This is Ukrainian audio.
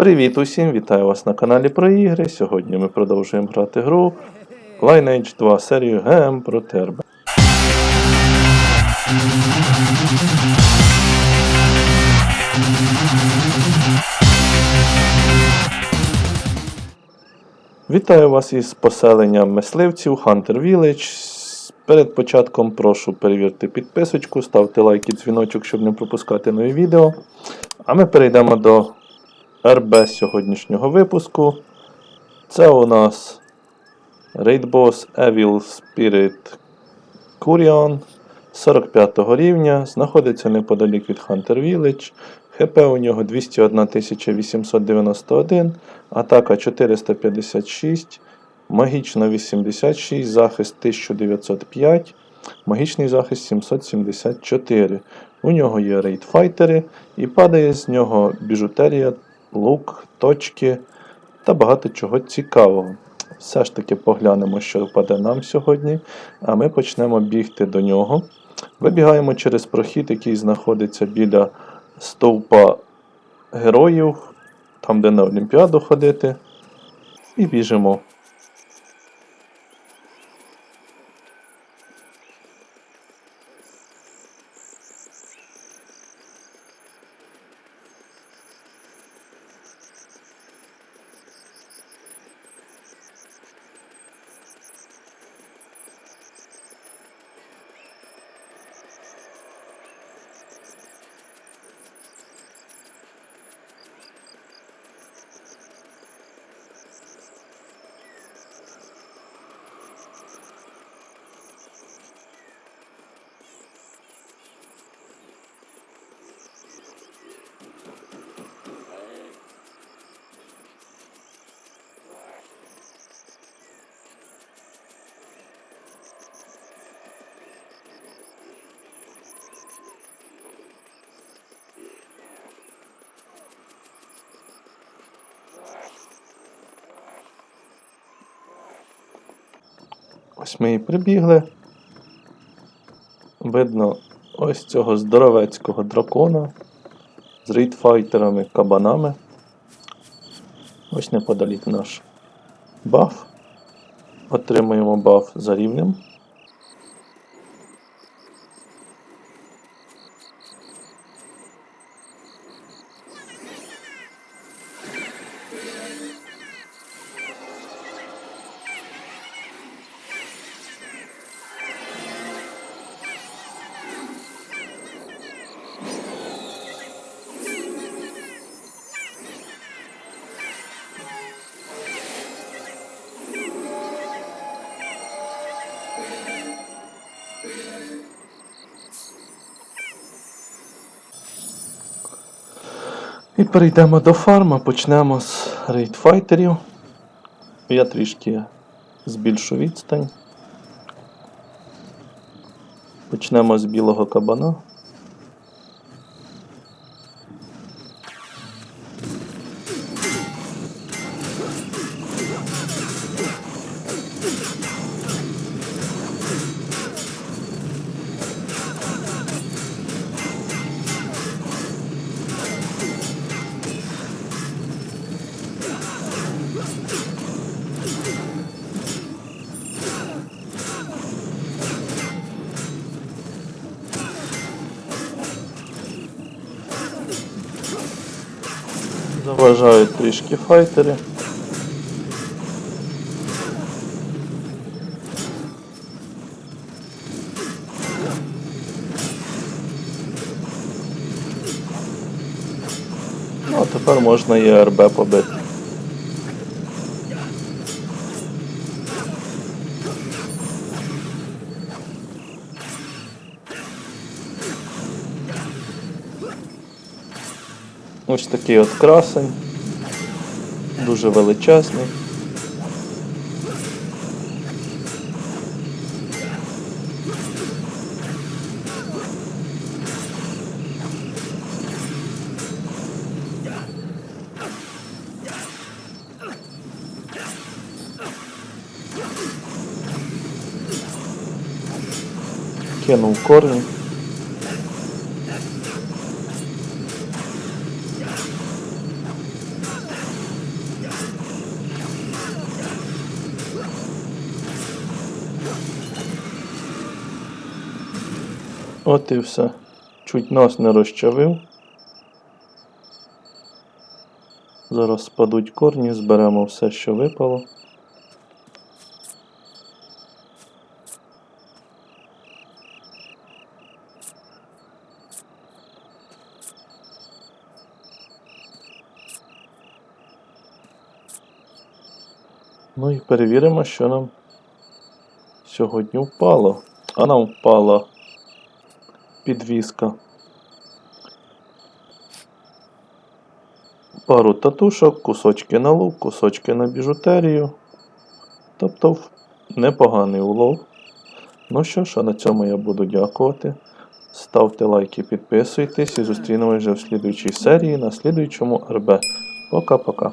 Привіт усім! Вітаю вас на каналі про ігри. Сьогодні ми продовжуємо грати гру Lineage 2 серію ГМ про Тербе. Вітаю вас із поселенням мисливців Hunter Village. Перед початком прошу перевірити підписочку, ставте лайк і дзвіночок, щоб не пропускати нові відео. А ми перейдемо до РБ сьогоднішнього випуску. Це у нас Raid Boss Evil Spirit Curion 45 рівня. Знаходиться неподалік від Hunter Village. ХП у нього 201 891, атака 456, магічна 86, захист 1905, магічний захист 774. У нього є рейдфайтери і падає з нього біжутерія, лук, точки та багато чого цікавого. Все ж таки поглянемо, що впаде нам сьогодні, а ми почнемо бігти до нього. Вибігаємо через прохід, який знаходиться біля стовпа героїв, там, де на Олімпіаду ходити, і біжимо. Ось ми і прибігли. Видно ось цього здоровецького дракона з рейдфайтерами, кабанами. Ось неподалік наш баф. Отримуємо баф за рівнем. І перейдемо до фарма, почнемо з рейдфайтерів. Я трішки збільшу відстань. Почнемо з білого кабана. Заважають трішки файтери. Ну, а тепер можна і РБ побити. Ось такий от красень. Дуже величезний. Кинув корні. От і все. Чуть нас не розчавив. Зараз спадуть корні, зберемо все, що випало. Ну і перевіримо, що нам сьогодні впало. А нам впала підвіска. Пару татушок, кусочки на лук, кусочки на біжутерію. Тобто непоганий улов. Ну що ж, а на цьому я буду дякувати. Ставте лайки, підписуйтесь і зустрінемось вже в слідуючій серії на слідуючому РБ. Пока-пока.